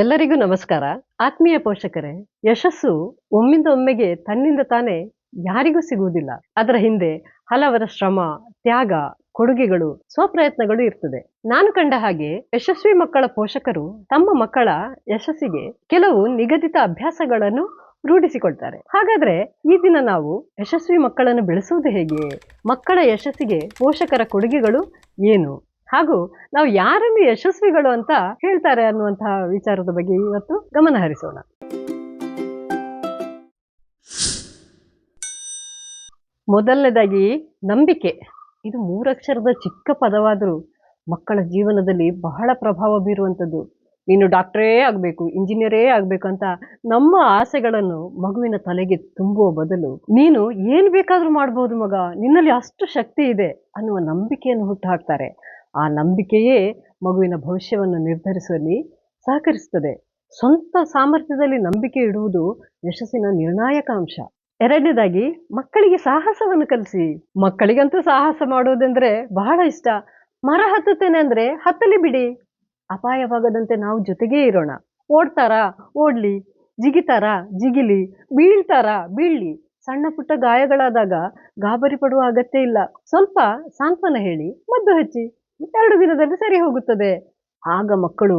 ಎಲ್ಲರಿಗೂ ನಮಸ್ಕಾರ. ಆತ್ಮೀಯ ಪೋಷಕರೇ, ಯಶಸ್ಸು ಒಮ್ಮಿಂದ ಒಮ್ಮೆಗೆ ತನ್ನಿಂದ ತಾನೇ ಯಾರಿಗೂ ಸಿಗುವುದಿಲ್ಲ. ಅದರ ಹಿಂದೆ ಹಲವರ ಶ್ರಮ, ತ್ಯಾಗ, ಕೊಡುಗೆಗಳು, ಸ್ವಪ್ರಯತ್ನಗಳು ಇರ್ತದೆ. ನಾನು ಕಂಡ ಹಾಗೆ ಯಶಸ್ವಿ ಮಕ್ಕಳ ಪೋಷಕರು ತಮ್ಮ ಮಕ್ಕಳ ಯಶಸ್ಸಿಗೆ ಕೆಲವು ನಿಗದಿತ ಅಭ್ಯಾಸಗಳನ್ನು ರೂಢಿಸಿಕೊಳ್ತಾರೆ. ಹಾಗಾದ್ರೆ ಈ ದಿನ ನಾವು ಯಶಸ್ವಿ ಮಕ್ಕಳನ್ನು ಬೆಳೆಸುವುದು ಹೇಗೆ? ಮಕ್ಕಳ ಯಶಸ್ಸಿಗೆ ಪೋಷಕರ ಕೊಡುಗೆಗಳು ಏನು? ಹಾಗೂ ನಾವು ಯಾರನ್ನು ಯಶಸ್ವಿಗಳು ಅಂತ ಹೇಳ್ತಾರೆ ಅನ್ನುವಂತಹ ವಿಚಾರದ ಬಗ್ಗೆ ಇವತ್ತು ಗಮನ ಹರಿಸೋಣ. ಮೊದಲನೇದಾಗಿ ನಂಬಿಕೆ. ಇದು ಮೂರಕ್ಷರದ ಚಿಕ್ಕ ಪದವಾದರೂ ಮಕ್ಕಳ ಜೀವನದಲ್ಲಿ ಬಹಳ ಪ್ರಭಾವ ಬೀರುವಂಥದ್ದು. ನೀನು ಡಾಕ್ಟರೇ ಆಗಬೇಕು, ಇಂಜಿನಿಯರೇ ಆಗಬೇಕು ಅಂತ ನಮ್ಮ ಆಸೆಗಳನ್ನು ಮಗುವಿನ ತಲೆಗೆ ತುಂಬುವ ಬದಲು ನೀನು ಏನು ಬೇಕಾದರೂ ಮಾಡ್ಬೋದು ಮಗ, ನಿನ್ನಲ್ಲಿ ಅಷ್ಟು ಶಕ್ತಿ ಇದೆ ಅನ್ನುವ ನಂಬಿಕೆಯನ್ನು ಹುಟ್ಟುಹಾಕ್ತಾರೆ ಆ ನಂಬಿಕೆಯೇ ಮಗುವಿನ ಭವಿಷ್ಯವನ್ನು ನಿರ್ಧರಿಸುವಲ್ಲಿ ಸಹಕರಿಸುತ್ತದೆ. ಸ್ವಂತ ಸಾಮರ್ಥ್ಯದಲ್ಲಿ ನಂಬಿಕೆ ಇಡುವುದು ಯಶಸ್ಸಿನ ನಿರ್ಣಾಯಕ ಅಂಶ ಎರಡನೇದಾಗಿ, ಮಕ್ಕಳಿಗೆ ಸಾಹಸವನ್ನು ಕಲಿಸಿ. ಮಕ್ಕಳಿಗಂತೂ ಸಾಹಸ ಮಾಡುವುದೆಂದ್ರೆ ಬಹಳ ಇಷ್ಟ. ಮರ ಹತ್ತುತ್ತೇನೆ ಅಂದ್ರೆ ಹತ್ತಲಿ ಬಿಡಿ. ಅಪಾಯವಾಗದಂತೆ ನಾವು ಜೊತೆಗೇ ಇರೋಣ. ಓಡ್ತಾರಾ? ಓಡ್ಲಿ. ಜಿಗಿತಾರಾ? ಜಿಗಿಲಿ. ಬೀಳ್ತಾರಾ? ಬೀಳ್ಲಿ. ಸಣ್ಣ ಪುಟ್ಟ ಗಾಯಗಳಾದಾಗ ಗಾಬರಿ ಪಡುವ ಅಗತ್ಯ ಇಲ್ಲ. ಸ್ವಲ್ಪ ಸಾಂತ್ವನ ಹೇಳಿ, ಮದ್ದು ಹಚ್ಚಿ. ಎರಡು ದಿನದಲ್ಲಿ ಸರಿ ಹೋಗುತ್ತದೆ. ಆಗ ಮಕ್ಕಳು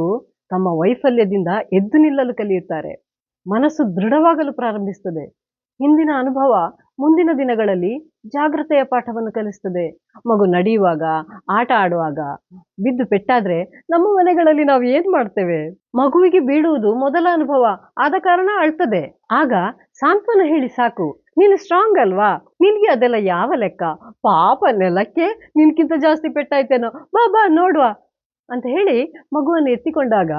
ತಮ್ಮ ವೈಫಲ್ಯದಿಂದ ಎದ್ದು ನಿಲ್ಲಲು ಕಲಿಯುತ್ತಾರೆ. ಮನಸ್ಸು ದೃಢವಾಗಲು ಪ್ರಾರಂಭಿಸುತ್ತದೆ. ಹಿಂದಿನ ಅನುಭವ ಮುಂದಿನ ದಿನಗಳಲ್ಲಿ ಜಾಗ್ರತೆಯ ಪಾಠವನ್ನು ಕಲಿಸ್ತದೆ. ಮಗು ನಡೆಯುವಾಗ, ಆಟ ಆಡುವಾಗ, ಬಿದ್ದು ಪೆಟ್ಟಾದ್ರೆ ನಮ್ಮ ಮನೆಗಳಲ್ಲಿ ನಾವು ಏನ್ ಮಾಡ್ತೇವೆ? ಮಗುವಿಗೆ ಬೀಳುವುದು ಮೊದಲ ಅನುಭವ, ಆದ ಕಾರಣ ಅಳ್ತದೆ. ಆಗ ಸಾಂತ್ವನ ಹೇಳಿ ಸಾಕು. ನೀನು ಸ್ಟ್ರಾಂಗ್ ಅಲ್ವಾ? ನಿನ್ಗೆ ಅದೆಲ್ಲ ಯಾವ ಲೆಕ್ಕ? ಪಾಪ ನೆಲಕ್ಕೆ ನಿನ್ಕಿಂತ ಜಾಸ್ತಿ ಪೆಟ್ಟಾಯ್ತೇನೋ. ಬಾ ಬಾ, ನೋಡುವ ಅಂತ ಹೇಳಿ ಮಗುವನ್ನು ಎತ್ತಿಕೊಂಡಾಗ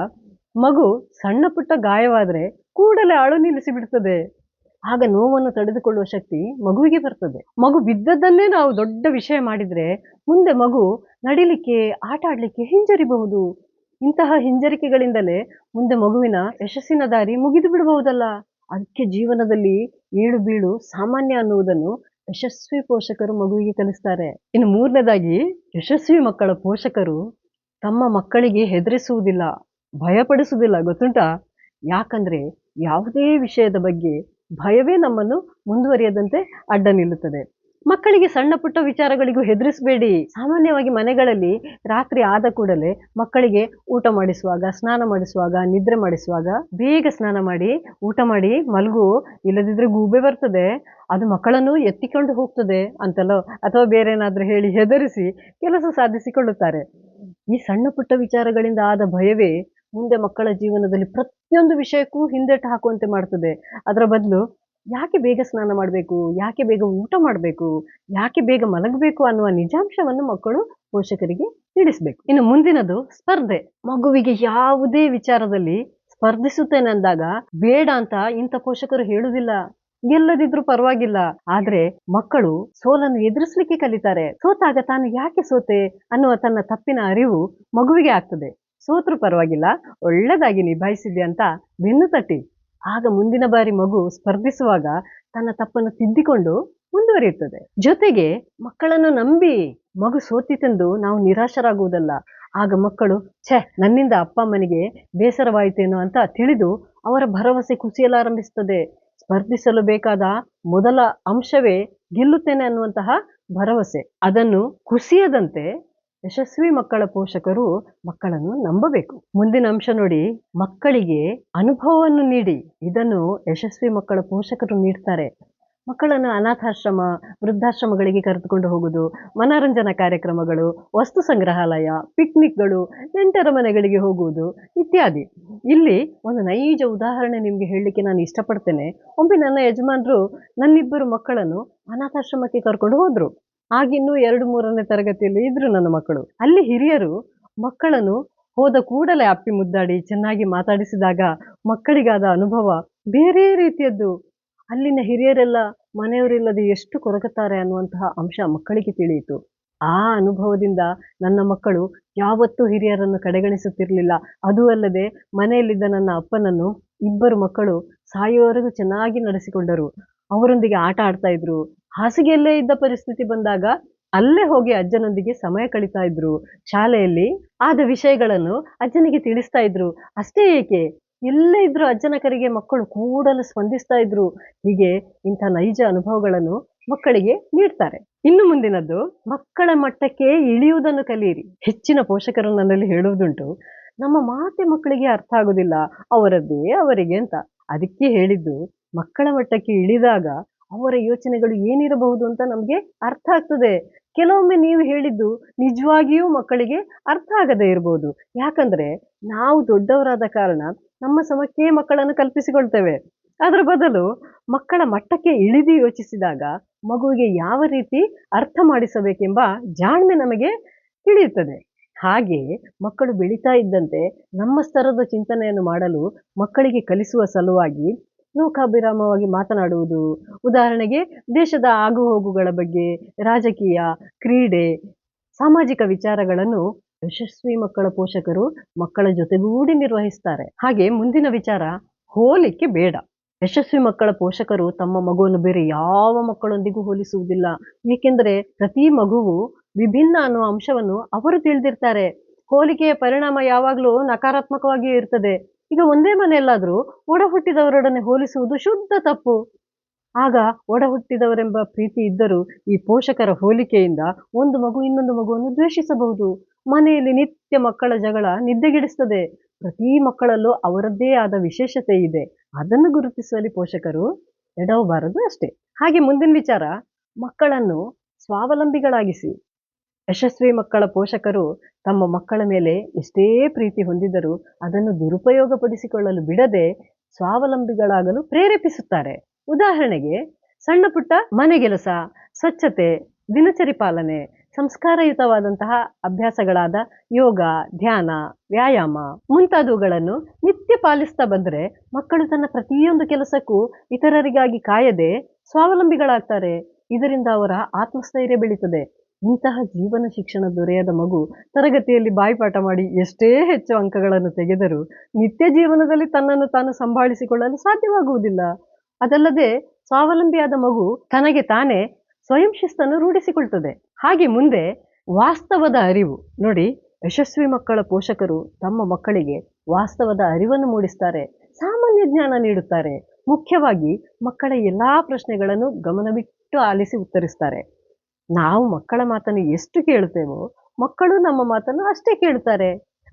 ಮಗು ಸಣ್ಣ ಪುಟ್ಟ ಗಾಯವಾದ್ರೆ ಕೂಡಲೇ ಅಳು ನಿಲ್ಲಿಸಿ ಬಿಡ್ತದೆ. ಆಗ ನೋವನ್ನು ತಡೆದುಕೊಳ್ಳುವ ಶಕ್ತಿ ಮಗುವಿಗೆ ಬರ್ತದೆ. ಮಗು ಬಿದ್ದದ್ದನ್ನೇ ನಾವು ದೊಡ್ಡ ವಿಷಯ ಮಾಡಿದ್ರೆ ಮುಂದೆ ಮಗು ನಡಿಲಿಕ್ಕೆ, ಆಟ ಆಡ್ಲಿಕ್ಕೆ ಹಿಂಜರಿಬಹುದು. ಇಂತಹ ಹಿಂಜರಿಕೆಗಳಿಂದಲೇ ಮುಂದೆ ಮಗುವಿನ ಯಶಸ್ಸಿನ ದಾರಿ ಮುಗಿದು ಬಿಡಬಹುದಲ್ಲ. ಅದಕ್ಕೆ ಜೀವನದಲ್ಲಿ ಏಳು ಬೀಳು ಸಾಮಾನ್ಯ ಅನ್ನುವುದನ್ನು ಯಶಸ್ವಿ ಪೋಷಕರು ಮಗುವಿಗೆ ಕಲಿಸ್ತಾರೆ. ಇನ್ನು ಮೂರನೇದಾಗಿ, ಯಶಸ್ವಿ ಮಕ್ಕಳ ಪೋಷಕರು ತಮ್ಮ ಮಕ್ಕಳಿಗೆ ಹೆದರಿಸುವುದಿಲ್ಲ, ಭಯಪಡಿಸುವುದಿಲ್ಲ ಗೊತ್ತುಂಟಾ? ಯಾಕಂದ್ರೆ ಯಾವುದೇ ವಿಷಯದ ಬಗ್ಗೆ ಭಯವೇ ನಮ್ಮನ್ನು ಮುಂದುವರಿಯದಂತೆ ಅಡ್ಡ ನಿಲ್ಲುತ್ತದೆ. ಮಕ್ಕಳಿಗೆ ಸಣ್ಣ ಪುಟ್ಟ ವಿಚಾರಗಳಿಗೂ ಹೆದರಿಸಬೇಡಿ. ಸಾಮಾನ್ಯವಾಗಿ ಮನೆಗಳಲ್ಲಿ ರಾತ್ರಿ ಆದ ಕೂಡಲೇ ಮಕ್ಕಳಿಗೆ ಊಟ ಮಾಡಿಸುವಾಗ, ಸ್ನಾನ ಮಾಡಿಸುವಾಗ, ನಿದ್ರೆ ಮಾಡಿಸುವಾಗ ಬೇಗ ಸ್ನಾನ ಮಾಡಿ, ಊಟ ಮಾಡಿ, ಮಲಗು, ಇಲ್ಲದಿದ್ರೆ ಗೂಬೆ ಬರ್ತದೆ. ಅದು ಮಕ್ಕಳನ್ನು ಎತ್ತಿಕೊಂಡು ಹೋಗ್ತದೆ ಅಂತಲೋ ಅಥವಾ ಬೇರೆ ಏನಾದರೂ ಹೇಳಿ ಹೆದರಿಸಿ ಕೆಲಸ ಸಾಧಿಸಿಕೊಳ್ಳುತ್ತಾರೆ. ಈ ಸಣ್ಣ ಪುಟ್ಟ ವಿಚಾರಗಳಿಂದ ಆದ ಭಯವೇ ಮುಂದೆ ಮಕ್ಕಳ ಜೀವನದಲ್ಲಿ ಪ್ರತಿಯೊಂದು ವಿಷಯಕ್ಕೂ ಹಿಂದೆಟ್ಟು ಹಾಕುವಂತೆ ಮಾಡ್ತದೆ. ಅದರ ಬದಲು ಯಾಕೆ ಬೇಗ ಸ್ನಾನ ಮಾಡಬೇಕು? ಯಾಕೆ ಬೇಗ ಊಟ ಮಾಡಬೇಕು? ಯಾಕೆ ಬೇಗ ಮಲಗಬೇಕು ಅನ್ನುವ ನಿಜಾಂಶವನ್ನು ಮಕ್ಕಳು ಪೋಷಕರಿಗೆ ತಿಳಿಸ್ಬೇಕು. ಇನ್ನು ಮುಂದಿನದು ಸ್ಪರ್ಧೆ. ಮಗುವಿಗೆ ಯಾವುದೇ ವಿಚಾರದಲ್ಲಿ ಸ್ಪರ್ಧಿಸುತ್ತೇನೆ ಅಂದಾಗ ಬೇಡ ಅಂತ ಇಂಥ ಪೋಷಕರು ಹೇಳುವುದಿಲ್ಲ. ಗೆಲ್ಲದಿದ್ರು ಪರವಾಗಿಲ್ಲ. ಆದ್ರೆ ಮಕ್ಕಳು ಸೋಲನ್ನು ಎದುರಿಸಲಿಕ್ಕೆ ಕಲಿತಾರೆ. ಸೋತಾಗ ತಾನು ಯಾಕೆ ಸೋತೆ ಅನ್ನುವ ತನ್ನ ತಪ್ಪಿನ ಅರಿವು ಮಗುವಿಗೆ ಆಗ್ತದೆ. ಸೋತ್ರು ಪರವಾಗಿಲ್ಲ, ಒಳ್ಳೆದಾಗಿ ನಿಭಾಯಿಸಿದೆ ಅಂತ ಬೆನ್ನು ತಟ್ಟಿ. ಆಗ ಮುಂದಿನ ಬಾರಿ ಮಗು ಸ್ಪರ್ಧಿಸುವಾಗ ತನ್ನ ತಪ್ಪನ್ನು ತಿದ್ದಿಕೊಂಡು ಮುಂದುವರಿಯುತ್ತದೆ. ಜೊತೆಗೆ ಮಕ್ಕಳನ್ನು ನಂಬಿ ಮಗು ಸೋತಿತೆಂದು ನಾವು ನಿರಾಶರಾಗುವುದಲ್ಲ. ಆಗ ಮಕ್ಕಳು, ಛೆ, ನನ್ನಿಂದ ಅಪ್ಪ ಅಮ್ಮನಿಗೆ ಬೇಸರವಾಯಿತೇನೋ ಅಂತ ತಿಳಿದು ಅವರ ಭರವಸೆ ಕುಸಿಯಲಾರಂಭಿಸುತ್ತದೆ ಸ್ಪರ್ಧಿಸಲು ಬೇಕಾದ ಮೊದಲ ಅಂಶವೇ ಗೆಲ್ಲುತ್ತೇನೆ ಅನ್ನುವಂತಹ ಭರವಸೆ. ಅದನ್ನು ಕುಸಿಯದಂತೆ ಯಶಸ್ವಿ ಮಕ್ಕಳ ಪೋಷಕರು ಮಕ್ಕಳನ್ನು ನಂಬಬೇಕು. ಮುಂದಿನ ಅಂಶ ನೋಡಿ, ಮಕ್ಕಳಿಗೆ ಅನುಭವವನ್ನು ನೀಡಿ. ಇದನ್ನು ಯಶಸ್ವಿ ಮಕ್ಕಳ ಪೋಷಕರು ನೀಡ್ತಾರೆ. ಮಕ್ಕಳನ್ನು ಅನಾಥಾಶ್ರಮ, ವೃದ್ಧಾಶ್ರಮಗಳಿಗೆ ಕರೆದುಕೊಂಡು ಹೋಗುವುದು, ಮನೋರಂಜನಾ ಕಾರ್ಯಕ್ರಮಗಳು, ವಸ್ತು ಸಂಗ್ರಹಾಲಯ, ಪಿಕ್ನಿಕ್ಗಳು, ನೆಂಟರ ಮನೆಗಳಿಗೆ ಹೋಗುವುದು ಇತ್ಯಾದಿ. ಇಲ್ಲಿ ಒಂದು ನೈಜ ಉದಾಹರಣೆ ನಿಮಗೆ ಹೇಳಲಿಕ್ಕೆ ನಾನು ಇಷ್ಟಪಡ್ತೇನೆ. ಒಮ್ಮೆ ನನ್ನ ಯಜಮಾನರು ನನ್ನಿಬ್ಬರು ಮಕ್ಕಳನ್ನು ಅನಾಥಾಶ್ರಮಕ್ಕೆ ಕರ್ಕೊಂಡು ಹೋದ್ರು. ಆಗಿನ್ನೂ ಎರಡು ಮೂರನೇ ತರಗತಿಯಲ್ಲಿ ಇದ್ರು ನನ್ನ ಮಕ್ಕಳು. ಅಲ್ಲಿ ಹಿರಿಯರು ಮಕ್ಕಳನ್ನು ಹೋದ ಕೂಡಲೇ ಅಪ್ಪಿ ಮುದ್ದಾಡಿ ಚೆನ್ನಾಗಿ ಮಾತಾಡಿಸಿದಾಗ ಮಕ್ಕಳಿಗಾದ ಅನುಭವ ಬೇರೆ ರೀತಿಯದ್ದು. ಅಲ್ಲಿನ ಹಿರಿಯರೆಲ್ಲ ಮನೆಯವರಿಲ್ಲದೆ ಎಷ್ಟು ಕೊರಗುತ್ತಾರೆ ಅನ್ನುವಂತಹ ಅಂಶ ಮಕ್ಕಳಿಗೆ ತಿಳಿಯಿತು. ಆ ಅನುಭವದಿಂದ ನನ್ನ ಮಕ್ಕಳು ಯಾವತ್ತೂ ಹಿರಿಯರನ್ನು ಕಡೆಗಣಿಸುತ್ತಿರಲಿಲ್ಲ. ಅದೂ ಅಲ್ಲದೆ ಮನೆಯಲ್ಲಿದ್ದ ನನ್ನ ಅಪ್ಪನನ್ನು ಇಬ್ಬರು ಮಕ್ಕಳು ಸಾಯುವವರೆಗೂ ಚೆನ್ನಾಗಿ ನಡೆಸಿಕೊಂಡರು. ಅವರೊಂದಿಗೆ ಆಟ ಆಡ್ತಾ ಇದ್ರು. ಹಾಸಿಗೆಯಲ್ಲೇ ಇದ್ದ ಪರಿಸ್ಥಿತಿ ಬಂದಾಗ ಅಲ್ಲೇ ಹೋಗಿ ಅಜ್ಜನೊಂದಿಗೆ ಸಮಯ ಕಳೀತಾ ಇದ್ರು. ಶಾಲೆಯಲ್ಲಿ ಆದ ವಿಷಯಗಳನ್ನು ಅಜ್ಜನಿಗೆ ತಿಳಿಸ್ತಾ ಇದ್ರು. ಅಷ್ಟೇ ಏಕೆ? ಎಲ್ಲೇ ಇದ್ರು ಅಜ್ಜನ ಕರೆಗೆ ಮಕ್ಕಳು ಕೂಡಲು ಸ್ಪಂದಿಸ್ತಾ ಇದ್ರು. ಹೀಗೆ ಇಂಥ ನೈಜ ಅನುಭವಗಳನ್ನು ಮಕ್ಕಳಿಗೆ ನೀಡ್ತಾರೆ. ಇನ್ನು ಮುಂದಿನದ್ದು, ಮಕ್ಕಳ ಮಟ್ಟಕ್ಕೆ ಇಳಿಯುವುದನ್ನು ಕಲಿಯಿರಿ. ಹೆಚ್ಚಿನ ಪೋಷಕರು ನನ್ನಲ್ಲಿ ಹೇಳುವುದುಂಟು, ನಮ್ಮ ಮಾತೆ ಮಕ್ಕಳಿಗೆ ಅರ್ಥ ಆಗುದಿಲ್ಲ, ಅವರದ್ದೇ ಅವರಿಗೆ ಅಂತ. ಅದಕ್ಕೆ ಹೇಳಿದ್ದು, ಮಕ್ಕಳ ಮಟ್ಟಕ್ಕೆ ಇಳಿದಾಗ ಅವರ ಯೋಚನೆಗಳು ಏನಿರಬಹುದು ಅಂತ ನಮಗೆ ಅರ್ಥ ಆಗ್ತದೆ. ಕೆಲವೊಮ್ಮೆ ನೀವು ಹೇಳಿದ್ದು ನಿಜವಾಗಿಯೂ ಮಕ್ಕಳಿಗೆ ಅರ್ಥ ಆಗದೇ ಇರಬಹುದು ಯಾಕಂದ್ರೆ ನಾವು ದೊಡ್ಡವರಾದ ಕಾರಣ ನಮ್ಮ ಸಮಕ್ಕೆ ಮಕ್ಕಳನ್ನು ಕಲ್ಪಿಸಿಕೊಳ್ತೇವೆ. ಅದರ ಬದಲು ಮಕ್ಕಳ ಮಟ್ಟಕ್ಕೆ ಇಳಿದು ಯೋಚಿಸಿದಾಗ ಮಗುವಿಗೆ ಯಾವ ರೀತಿ ಅರ್ಥ ಮಾಡಿಸಬೇಕೆಂಬ ಜಾಣ್ಮೆ ನಮಗೆ ತಿಳಿಯುತ್ತದೆ. ಹಾಗೆ ಮಕ್ಕಳು ಬೆಳೀತಾ ಇದ್ದಂತೆ ನಮ್ಮ ಸ್ತರದ ಚಿಂತನೆಯನ್ನು ಮಾಡಲು ಮಕ್ಕಳಿಗೆ ಕಲಿಸುವ ಸಲುವಾಗಿ ಲೋಕಾಭಿರಾಮವಾಗಿ ಮಾತನಾಡುವುದು. ಉದಾಹರಣೆಗೆ, ದೇಶದ ಆಗುಹೋಗುಗಳ ಬಗ್ಗೆ, ರಾಜಕೀಯ, ಕ್ರೀಡೆ, ಸಾಮಾಜಿಕ ವಿಚಾರಗಳನ್ನು ಯಶಸ್ವಿ ಮಕ್ಕಳ ಪೋಷಕರು ಮಕ್ಕಳ ಜೊತೆಗೂಡಿ ನಿರ್ವಹಿಸ್ತಾರೆ. ಹಾಗೆ ಮುಂದಿನ ವಿಚಾರ, ಹೋಲಿಕೆ ಬೇಡ. ಯಶಸ್ವಿ ಮಕ್ಕಳ ಪೋಷಕರು ತಮ್ಮ ಮಗುವನ್ನು ಬೇರೆ ಯಾವ ಮಕ್ಕಳೊಂದಿಗೂ ಹೋಲಿಸುವುದಿಲ್ಲ. ಏಕೆಂದರೆ, ಪ್ರತಿ ಮಗುವು ವಿಭಿನ್ನ ಅನ್ನುವ ಅಂಶವನ್ನು ಅವರು ತಿಳಿದಿರ್ತಾರೆ. ಹೋಲಿಕೆಯ ಪರಿಣಾಮ ಯಾವಾಗಲೂ ನಕಾರಾತ್ಮಕವಾಗಿಯೇ ಇರ್ತದೆ. ಈಗ ಒಂದೇ ಮನೆಯಲ್ಲಾದರೂ ಒಡ ಹುಟ್ಟಿದವರೊಡನೆ ಹೋಲಿಸುವುದು ಶುದ್ಧ ತಪ್ಪು. ಆಗ ಒಡ ಹುಟ್ಟಿದವರೆಂಬ ಪ್ರೀತಿ ಇದ್ದರೂ ಈ ಪೋಷಕರ ಹೋಲಿಕೆಯಿಂದ ಒಂದು ಮಗು ಇನ್ನೊಂದು ಮಗುವನ್ನು ದ್ವೇಷಿಸಬಹುದು. ಮನೆಯಲ್ಲಿ ನಿತ್ಯ ಮಕ್ಕಳ ಜಗಳ ನಿದ್ದೆಗೆಡಿಸ್ತದೆ. ಪ್ರತಿ ಮಕ್ಕಳಲ್ಲೂ ಅವರದ್ದೇ ಆದ ವಿಶೇಷತೆ ಇದೆ. ಅದನ್ನು ಗುರುತಿಸುವಲ್ಲಿ ಪೋಷಕರು ಎಡವಬಾರದು ಅಷ್ಟೇ. ಹಾಗೆ ಮುಂದಿನ ವಿಚಾರ ಮಕ್ಕಳನ್ನು ಸ್ವಾವಲಂಬಿಗಳಾಗಿಸಿ. ಯಶಸ್ವಿ ಮಕ್ಕಳ ಪೋಷಕರು ತಮ್ಮ ಮಕ್ಕಳ ಮೇಲೆ ಎಷ್ಟೇ ಪ್ರೀತಿ ಹೊಂದಿದರೂ ಅದನ್ನು ದುರುಪಯೋಗಪಡಿಸಿಕೊಳ್ಳಲು ಬಿಡದೆ ಸ್ವಾವಲಂಬಿಗಳಾಗಲು ಪ್ರೇರೇಪಿಸುತ್ತಾರೆ. ಉದಾಹರಣೆಗೆ, ಸಣ್ಣ ಪುಟ್ಟ ಮನೆಗೆಲಸ ಸ್ವಚ್ಛತೆ, ದಿನಚರಿ ಪಾಲನೆ, ಸಂಸ್ಕಾರಯುತವಾದಂತಹ ಅಭ್ಯಾಸಗಳಾದ ಯೋಗ, ಧ್ಯಾನ, ವ್ಯಾಯಾಮ ಮುಂತಾದವುಗಳನ್ನು ನಿತ್ಯ ಪಾಲಿಸ್ತಾ ಬಂದರೆ ಮಕ್ಕಳು ತನ್ನ ಪ್ರತಿಯೊಂದು ಕೆಲಸಕ್ಕೂ ಇತರರಿಗಾಗಿ ಕಾಯದೆ ಸ್ವಾವಲಂಬಿಗಳಾಗ್ತಾರೆ. ಇದರಿಂದ ಅವರ ಆತ್ಮಸ್ಥೈರ್ಯ ಬೆಳೀತದೆ. ಇಂತಹ ಜೀವನ ಶಿಕ್ಷಣ ದೊರೆಯದ ಮಗು ತರಗತಿಯಲ್ಲಿ ಬಾಯಿಪಾಠ ಮಾಡಿ ಎಷ್ಟೇ ಹೆಚ್ಚು ಅಂಕಗಳನ್ನು ತೆಗೆದರೂ ನಿತ್ಯ ಜೀವನದಲ್ಲಿ ತನ್ನನ್ನು ತಾನು ಸಂಭಾಳಿಸಿಕೊಳ್ಳಲು ಸಾಧ್ಯವಾಗುವುದಿಲ್ಲ. ಅದಲ್ಲದೆ ಸ್ವಾವಲಂಬಿಯಾದ ಮಗು ತನಗೆ ತಾನೇ ಸ್ವಯಂ ಶಿಸ್ತನ್ನು ರೂಢಿಸಿಕೊಳ್ತದೆ. ಹಾಗೆ ಮುಂದೆ ವಾಸ್ತವದ ಅರಿವು. ನೋಡಿ, ಯಶಸ್ವಿ ಮಕ್ಕಳ ಪೋಷಕರು ತಮ್ಮ ಮಕ್ಕಳಿಗೆ ವಾಸ್ತವದ ಅರಿವನ್ನು ಮೂಡಿಸ್ತಾರೆ, ಸಾಮಾನ್ಯ ಜ್ಞಾನ ನೀಡುತ್ತಾರೆ. ಮುಖ್ಯವಾಗಿ ಮಕ್ಕಳ ಎಲ್ಲಾ ಪ್ರಶ್ನೆಗಳನ್ನು ಗಮನವಿಟ್ಟು ಆಲಿಸಿ ಉತ್ತರಿಸ್ತಾರೆ. ನಾವು ಮಕ್ಕಳ ಮಾತನ್ನು ಎಷ್ಟು ಕೇಳುತ್ತೇವೋ ಮಕ್ಕಳು ನಮ್ಮ ಮಾತನ್ನು ಅಷ್ಟೇ ಕೇಳ್ತಾರೆ.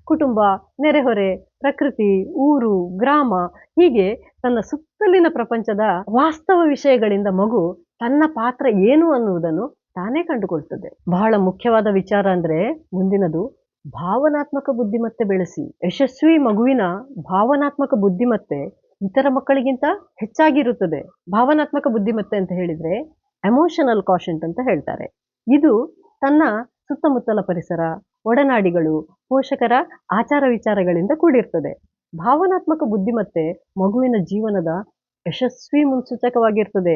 ಕುಟುಂಬ, ನೆರೆಹೊರೆ, ಪ್ರಕೃತಿ, ಊರು, ಗ್ರಾಮ ಹೀಗೆ ತನ್ನ ಸುತ್ತಲಿನ ಪ್ರಪಂಚದ ವಾಸ್ತವ ವಿಷಯಗಳಿಂದ ಮಗು ತನ್ನ ಪಾತ್ರ ಏನು ಅನ್ನುವುದನ್ನು ತಾನೇ ಕಂಡುಕೊಳ್ತದೆ. ಬಹಳ ಮುಖ್ಯವಾದ ವಿಚಾರ ಅಂದ್ರೆ ಮುಂದಿನದು ಭಾವನಾತ್ಮಕ ಬುದ್ಧಿಮತ್ತೆ ಬೆಳೆಸಿ. ಯಶಸ್ವಿ ಮಗುವಿನ ಭಾವನಾತ್ಮಕ ಬುದ್ಧಿಮತ್ತೆ ಇತರ ಮಕ್ಕಳಿಗಿಂತ ಹೆಚ್ಚಾಗಿರುತ್ತದೆ. ಭಾವನಾತ್ಮಕ ಬುದ್ಧಿಮತ್ತೆ ಅಂತ ಹೇಳಿದ್ರೆ ಎಮೋಷನಲ್ ಕಾಶೆಂಟ್ ಅಂತ ಹೇಳ್ತಾರೆ. ಇದು ತನ್ನ ಸುತ್ತಮುತ್ತಲ ಪರಿಸರ, ಒಡನಾಡಿಗಳು, ಪೋಷಕರ ಆಚಾರ ವಿಚಾರಗಳಿಂದ ಕೂಡಿರ್ತದೆ. ಭಾವನಾತ್ಮಕ ಬುದ್ಧಿಮತ್ತೆ ಮಗುವಿನ ಜೀವನದ ಯಶಸ್ವಿ ಮುನ್ಸೂಚಕವಾಗಿರ್ತದೆ.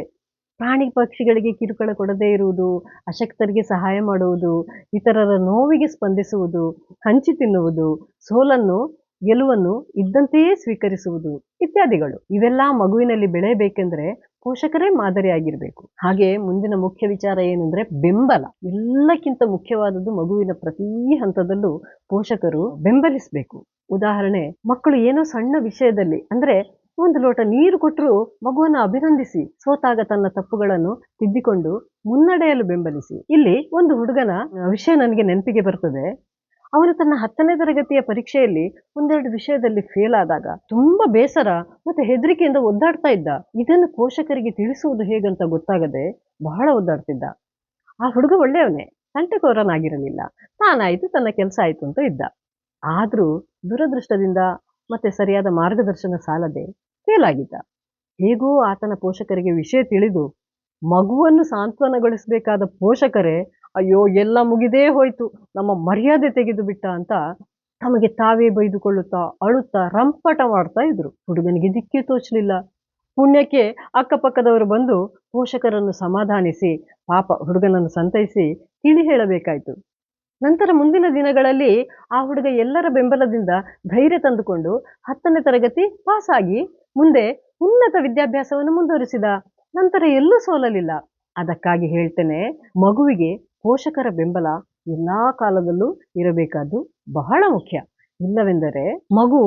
ಪ್ರಾಣಿ ಪಕ್ಷಿಗಳಿಗೆ ಕಿರುಕುಳ ಕೊಡದೇ ಇರುವುದು, ಅಶಕ್ತರಿಗೆ ಸಹಾಯ ಮಾಡುವುದು, ಇತರರ ನೋವಿಗೆ ಸ್ಪಂದಿಸುವುದು, ಹಂಚಿ ತಿನ್ನುವುದು, ಸೋಲನ್ನು, ಗೆಲುವನ್ನು ಇದ್ದಂತೆಯೇ ಸ್ವೀಕರಿಸುವುದು ಇತ್ಯಾದಿಗಳು. ಇವೆಲ್ಲ ಮಗುವಿನಲ್ಲಿ ಬೆಳೆಯಬೇಕೆಂದ್ರೆ ಪೋಷಕರೇ ಮಾದರಿಯಾಗಿರಬೇಕು ಹಾಗೆ ಮುಂದಿನ ಮುಖ್ಯ ವಿಚಾರ ಏನಂದ್ರೆ ಬೆಂಬಲ. ಎಲ್ಲಕ್ಕಿಂತ ಮುಖ್ಯವಾದದ್ದು ಮಗುವಿನ ಪ್ರತಿ ಹಂತದಲ್ಲೂ ಪೋಷಕರು ಬೆಂಬಲಿಸಬೇಕು. ಉದಾಹರಣೆ, ಮಕ್ಕಳು ಏನೋ ಸಣ್ಣ ವಿಷಯದಲ್ಲಿ, ಅಂದ್ರೆ ಒಂದು ಲೋಟ ನೀರು ಕೊಟ್ಟರು ಮಗುವನ್ನು ಅಭಿನಂದಿಸಿ, ಸೋತಾಗ ತನ್ನ ತಪ್ಪುಗಳನ್ನು ತಿದ್ದಿಕೊಂಡು ಮುನ್ನಡೆಯಲು ಬೆಂಬಲಿಸಿ. ಇಲ್ಲಿ ಒಂದು ಹುಡುಗನ ವಿಷಯ ನನಗೆ ನೆನಪಿಗೆ ಬರ್ತದೆ. ಅವನು ತನ್ನ ಹತ್ತನೇ ತರಗತಿಯ ಪರೀಕ್ಷೆಯಲ್ಲಿ ಒಂದೆರಡು ವಿಷಯದಲ್ಲಿ ಫೇಲ್ ಆದಾಗ ತುಂಬಾ ಬೇಸರ ಮತ್ತೆ ಹೆದರಿಕೆಯಿಂದ ಒದ್ದಾಡ್ತಾ ಇದ್ದ. ಇದನ್ನು ಪೋಷಕರಿಗೆ ತಿಳಿಸುವುದು ಹೇಗಂತ ಗೊತ್ತಾಗದೆ ಬಹಳ ಒದ್ದಾಡ್ತಿದ್ದ. ಆ ಹುಡುಗ ಒಳ್ಳೆಯವನೇ ತಂಟೆಕೋರನಾಗಿರಲಿಲ್ಲ ತಾನಾಯ್ತು, ತನ್ನ ಕೆಲಸ ಆಯ್ತು ಅಂತ ಇದ್ದ. ಆದ್ರೂ ದುರದೃಷ್ಟದಿಂದ ಮತ್ತೆ ಸರಿಯಾದ ಮಾರ್ಗದರ್ಶನ ಸಾಲದೆ ಫೇಲ್ ಆಗಿದ್ದ. ಹೇಗೋ ಆತನ ಪೋಷಕರಿಗೆ ವಿಷಯ ತಿಳಿದು ಮಗುವನ್ನು ಸಾಂತ್ವನಗೊಳಿಸಬೇಕಾದ ಪೋಷಕರೇ ಅಯ್ಯೋ, ಎಲ್ಲ ಮುಗಿದೇ ಹೋಯ್ತು. ನಮ್ಮ ಮರ್ಯಾದೆ ತೆಗೆದು ಬಿಟ್ಟ ಅಂತ ತಮಗೆ ತಾವೇ ಬೈದುಕೊಳ್ಳುತ್ತಾ, ಅಳುತ್ತಾ, ರಂಪಟ ಮಾಡ್ತಾ ಇದ್ರು. ಹುಡುಗನಿಗೆ ದಿಕ್ಕೇ ತೋಚಲಿಲ್ಲ. ಪುಣ್ಯಕ್ಕೆ ಅಕ್ಕಪಕ್ಕದವರು ಬಂದು ಪೋಷಕರನ್ನು ಸಮಾಧಾನಿಸಿ, ಪಾಪ ಹುಡುಗನನ್ನು ಸಂತೈಸಿ ತಿಳಿ ಹೇಳಬೇಕಾಯ್ತು. ನಂತರ ಮುಂದಿನ ದಿನಗಳಲ್ಲಿ ಆ ಹುಡುಗ ಎಲ್ಲರ ಬೆಂಬಲದಿಂದ ಧೈರ್ಯ ತಂದುಕೊಂಡು ಹತ್ತನೇ ತರಗತಿ ಪಾಸ್ ಆಗಿ ಮುಂದೆ ಉನ್ನತ ವಿದ್ಯಾಭ್ಯಾಸವನ್ನು ಮುಂದುವರಿಸಿದ. ನಂತರ ಎಲ್ಲೂ ಸೋಲಲಿಲ್ಲ. ಅದಕ್ಕಾಗಿ ಹೇಳ್ತೇನೆ, ಮಗುವಿಗೆ ಪೋಷಕರ ಬೆಂಬಲ ಎಲ್ಲಾ ಕಾಲದಲ್ಲೂ ಇರಬೇಕಾದ್ದು ಬಹಳ ಮುಖ್ಯ. ಇಲ್ಲವೆಂದರೆ ಮಗು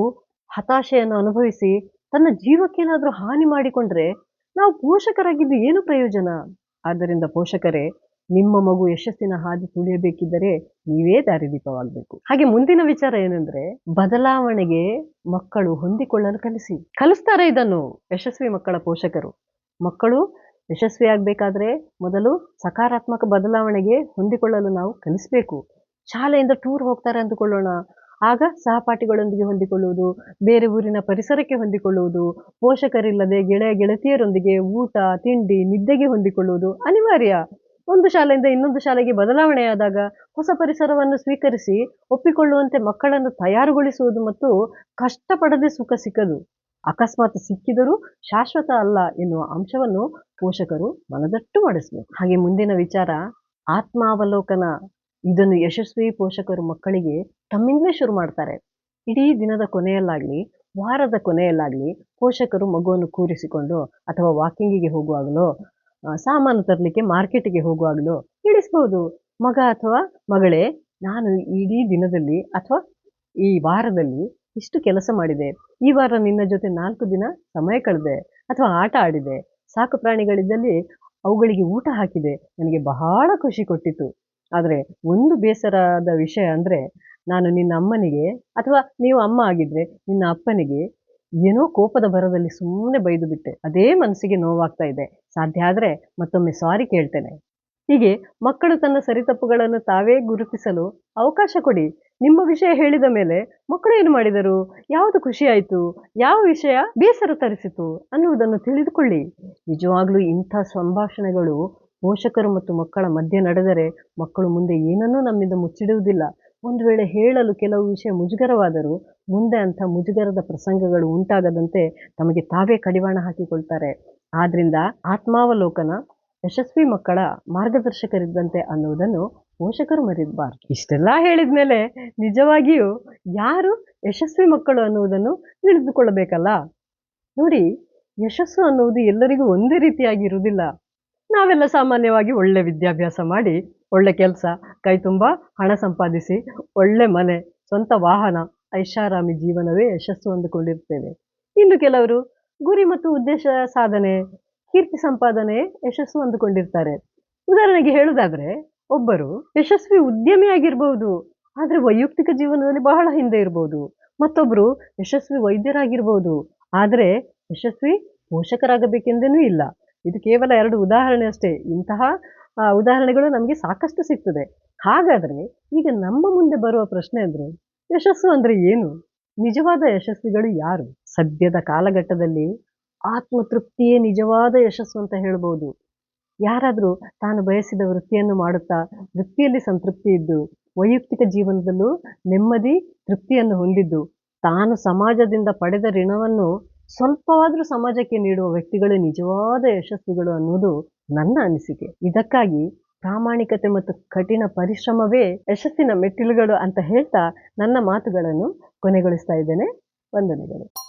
ಹತಾಶೆಯನ್ನು ಅನುಭವಿಸಿ ತನ್ನ ಜೀವಕ್ಕೇನಾದರೂ ಹಾನಿ ಮಾಡಿಕೊಂಡ್ರೆ ನಾವು ಪೋಷಕರಾಗಿದ್ದು ಏನು ಪ್ರಯೋಜನ? ಆದ್ದರಿಂದ ಪೋಷಕರೇ, ನಿಮ್ಮ ಮಗು ಯಶಸ್ಸಿನ ಹಾದಿ ತುಳಿಯಬೇಕಿದ್ದರೆ ನೀವೇ ದಾರಿದೀಪವಾಗಬೇಕು ಹಾಗೆ ಮುಂದಿನ ವಿಚಾರ ಏನಂದ್ರೆ, ಬದಲಾವಣೆಗೆ ಮಕ್ಕಳು ಹೊಂದಿಕೊಳ್ಳಲು ಕಲಿಸಿ. ಕಲಿಸ್ತಾರೆ ಇದನ್ನು ಯಶಸ್ವಿ ಮಕ್ಕಳ ಪೋಷಕರು. ಮಕ್ಕಳು ಯಶಸ್ವಿ ಆಗ್ಬೇಕಾದ್ರೆ ಮೊದಲು ಸಕಾರಾತ್ಮಕ ಬದಲಾವಣೆಗೆ ಹೊಂದಿಕೊಳ್ಳಲು ನಾವು ಕಲಿಸಬೇಕು. ಶಾಲೆಯಿಂದ ಟೂರ್ ಹೋಗ್ತಾರೆ ಅಂದುಕೊಳ್ಳೋಣ. ಆಗ ಸಹಪಾಠಿಗಳೊಂದಿಗೆ ಹೊಂದಿಕೊಳ್ಳುವುದು, ಬೇರೆ ಊರಿನ ಪರಿಸರಕ್ಕೆ ಹೊಂದಿಕೊಳ್ಳುವುದು, ಪೋಷಕರಿಲ್ಲದೆ ಗೆಳೆಯ ಗೆಳತಿಯರೊಂದಿಗೆ ಊಟ, ತಿಂಡಿ, ನಿದ್ದೆಗೆ ಹೊಂದಿಕೊಳ್ಳುವುದು ಅನಿವಾರ್ಯ. ಒಂದು ಶಾಲೆಯಿಂದ ಇನ್ನೊಂದು ಶಾಲೆಗೆ ಬದಲಾವಣೆಯಾದಾಗ ಹೊಸ ಪರಿಸರವನ್ನು ಸ್ವೀಕರಿಸಿ ಒಪ್ಪಿಕೊಳ್ಳುವಂತೆ ಮಕ್ಕಳನ್ನು ತಯಾರುಗೊಳಿಸುವುದು ಮತ್ತು ಕಷ್ಟಪಡದೆ ಸುಖ ಸಿಕ್ಕದು. ಅಕಸ್ಮಾತ್ ಸಿಕ್ಕಿದರೂ ಶಾಶ್ವತ ಅಲ್ಲ ಎನ್ನುವ ಅಂಶವನ್ನು ಪೋಷಕರು ಮನದಟ್ಟು ಮಾಡಿಸಬೇಕು. ಹಾಗೆ ಮುಂದಿನ ವಿಚಾರ ಆತ್ಮಾವಲೋಕನ. ಇದನ್ನು ಯಶಸ್ವಿ ಪೋಷಕರು ಮಕ್ಕಳಿಗೆ ತಮ್ಮಿಂದಲೇ ಶುರು ಮಾಡ್ತಾರೆ. ಇಡೀ ದಿನದ ಕೊನೆಯಲ್ಲಾಗಲಿ, ವಾರದ ಕೊನೆಯಲ್ಲಾಗಲಿ ಪೋಷಕರು ಮಗುವನ್ನು ಕೂರಿಸಿಕೊಂಡು ಅಥವಾ ವಾಕಿಂಗಿಗೆ ಹೋಗುವಾಗಲೋ ಸಾಮಾನು ತರಲಿಕ್ಕೆ ಮಾರ್ಕೆಟಿಗೆ ಹೋಗುವಾಗಲೋ ಇಳಿಸ್ಬೋದು ಮಗ ಅಥವಾ ಮಗಳೇ, ನಾನು ಇಡೀ ದಿನದಲ್ಲಿ ಅಥವಾ ಈ ವಾರದಲ್ಲಿ ಇಷ್ಟು ಕೆಲಸ ಮಾಡಿದೆ. ಈ ವಾರ ನಿನ್ನ ಜೊತೆ ನಾಲ್ಕು ದಿನ ಸಮಯ ಕಳೆದೆ ಅಥವಾ ಆಟ ಆಡಿದೆ. ಸಾಕು ಪ್ರಾಣಿಗಳಿದ್ದಲ್ಲಿ ಅವುಗಳಿಗೆ ಊಟ ಹಾಕಿದೆ. ನನಗೆ ಬಹಳ ಖುಷಿ ಕೊಟ್ಟಿತು. ಆದರೆ ಒಂದು ಬೇಸರದ ವಿಷಯ ಅಂದರೆ ನಾನು ನಿನ್ನ ಅಮ್ಮನಿಗೆ ಅಥವಾ ನೀವು ಅಮ್ಮ ಆಗಿದ್ರೆ ನಿನ್ನ ಅಪ್ಪನಿಗೆ ಏನೋ ಕೋಪದ ಭರದಲ್ಲಿ ಸುಮ್ಮನೆ ಬೈದು ಬಿಟ್ಟೆ. ಅದೇ ಮನಸ್ಸಿಗೆ ನೋವಾಗ್ತಾ ಇದೆ. ಸಾಧ್ಯ ಆದರೆ ಮತ್ತೊಮ್ಮೆ ಸಾರಿ ಕೇಳ್ತೇನೆ. ಹೀಗೆ ಮಕ್ಕಳು ತನ್ನ ಸರಿತಪ್ಪುಗಳನ್ನು ತಾವೇ ಗುರುತಿಸಲು ಅವಕಾಶ ಕೊಡಿ. ನಿಮ್ಮ ವಿಷಯ ಹೇಳಿದ ಮೇಲೆ ಮಕ್ಕಳು ಏನು ಮಾಡಿದರು? ಯಾವುದು ಖುಷಿ ಆಯಿತು? ಯಾವ ವಿಷಯ ಬೇಸರ ತರಿಸಿತು ಅನ್ನುವುದನ್ನು ತಿಳಿದುಕೊಳ್ಳಿ. ನಿಜವಾಗ್ಲೂ ಇಂಥ ಸಂಭಾಷಣೆಗಳು ಪೋಷಕರು ಮತ್ತು ಮಕ್ಕಳ ಮಧ್ಯೆ ನಡೆದರೆ ಮಕ್ಕಳು ಮುಂದೆ ಏನನ್ನೂ ನಮ್ಮಿಂದ ಮುಚ್ಚಿಡುವುದಿಲ್ಲ. ಒಂದು ವೇಳೆ ಹೇಳಲು ಕೆಲವು ವಿಷಯ ಮುಜುಗರವಾದರೂ ಮುಂದೆ ಅಂಥ ಮುಜುಗರದ ಪ್ರಸಂಗಗಳು ಉಂಟಾಗದಂತೆ ತಮಗೆ ತಾವೇ ಕಡಿವಾಣ ಹಾಕಿಕೊಳ್ತಾರೆ. ಆದ್ದರಿಂದ ಆತ್ಮಾವಲೋಕನ ಯಶಸ್ವಿ ಮಕ್ಕಳ ಮಾರ್ಗದರ್ಶಕರಿದ್ದಂತೆ ಅನ್ನುವುದನ್ನು ಪೋಷಕರು ಮರಿಬಾರ್ದು. ಇಷ್ಟೆಲ್ಲ ಹೇಳಿದ ಮೇಲೆ ನಿಜವಾಗಿಯೂ ಯಾರು ಯಶಸ್ವಿ ಮಕ್ಕಳು ಅನ್ನುವುದನ್ನು ತಿಳಿದುಕೊಳ್ಳಬೇಕಲ್ಲ? ನೋಡಿ, ಯಶಸ್ಸು ಅನ್ನುವುದು ಎಲ್ಲರಿಗೂ ಒಂದೇ ರೀತಿಯಾಗಿ ಇರುವುದಿಲ್ಲ. ನಾವೆಲ್ಲ ಸಾಮಾನ್ಯವಾಗಿ ಒಳ್ಳೆ ವಿದ್ಯಾಭ್ಯಾಸ ಮಾಡಿ, ಒಳ್ಳೆ ಕೆಲಸ, ಕೈ ತುಂಬ ಹಣ ಸಂಪಾದಿಸಿ, ಒಳ್ಳೆ ಮನೆ, ಸ್ವಂತ ವಾಹನ, ಐಷಾರಾಮಿ ಜೀವನವೇ ಯಶಸ್ಸು ಅಂದುಕೊಂಡಿರ್ತೇವೆ. ಇನ್ನು ಕೆಲವರು ಗುರಿ ಮತ್ತು ಉದ್ದೇಶ ಸಾಧನೆ, ಕೀರ್ತಿ ಸಂಪಾದನೆ ಯಶಸ್ಸು ಅಂದುಕೊಂಡಿರ್ತಾರೆ. ಉದಾಹರಣೆಗೆ ಹೇಳುವುದಾದ್ರೆ ಒಬ್ಬರು ಯಶಸ್ವಿ ಉದ್ಯಮಿ ಆದರೆ ವೈಯಕ್ತಿಕ ಜೀವನದಲ್ಲಿ ಬಹಳ ಹಿಂದೆ ಇರಬಹುದು ಮತ್ತೊಬ್ಬರು ಯಶಸ್ವಿ ವೈದ್ಯರಾಗಿರ್ಬೋದು, ಆದರೆ ಯಶಸ್ವಿ ಪೋಷಕರಾಗಬೇಕೆಂದೇನೂ ಇಲ್ಲ. ಇದು ಕೇವಲ ಎರಡು ಉದಾಹರಣೆ ಅಷ್ಟೇ. ಇಂತಹ ಉದಾಹರಣೆಗಳು ನಮಗೆ ಸಾಕಷ್ಟು ಸಿಗ್ತದೆ. ಹಾಗಾದ್ರೆ ಈಗ ನಮ್ಮ ಮುಂದೆ ಬರುವ ಪ್ರಶ್ನೆ ಅಂದ್ರೆ, ಯಶಸ್ಸು ಅಂದ್ರೆ ಏನು? ನಿಜವಾದ ಯಶಸ್ವಿಗಳು ಯಾರು? ಸದ್ಯದ ಕಾಲಘಟ್ಟದಲ್ಲಿ ಆತ್ಮತೃಪ್ತಿಯೇ ನಿಜವಾದ ಯಶಸ್ಸು ಅಂತ ಹೇಳ್ಬೋದು. ಯಾರಾದರೂ ತಾನು ಬಯಸಿದ ವೃತ್ತಿಯನ್ನು ಮಾಡುತ್ತಾ ವೃತ್ತಿಯಲ್ಲಿ ಸಂತೃಪ್ತಿ ಇದ್ದು ವೈಯಕ್ತಿಕ ಜೀವನದಲ್ಲೂ ನೆಮ್ಮದಿ, ತೃಪ್ತಿಯನ್ನು ಹೊಂದಿದ್ದು, ತಾನು ಸಮಾಜದಿಂದ ಪಡೆದ ಋಣವನ್ನು ಸ್ವಲ್ಪವಾದರೂ ಸಮಾಜಕ್ಕೆ ನೀಡುವ ವ್ಯಕ್ತಿಗಳು ನಿಜವಾದ ಯಶಸ್ವಿಗಳು ಅನ್ನುವುದು ನನ್ನ ಅನಿಸಿಕೆ. ಇದಕ್ಕಾಗಿ ಪ್ರಾಮಾಣಿಕತೆ ಮತ್ತು ಕಠಿಣ ಪರಿಶ್ರಮವೇ ಯಶಸ್ಸಿನ ಮೆಟ್ಟಿಲುಗಳು ಅಂತ ಹೇಳ್ತಾ ನನ್ನ ಮಾತುಗಳನ್ನು ಕೊನೆಗೊಳಿಸ್ತಾ ಇದ್ದೇನೆ. ವಂದನೆಗಳು.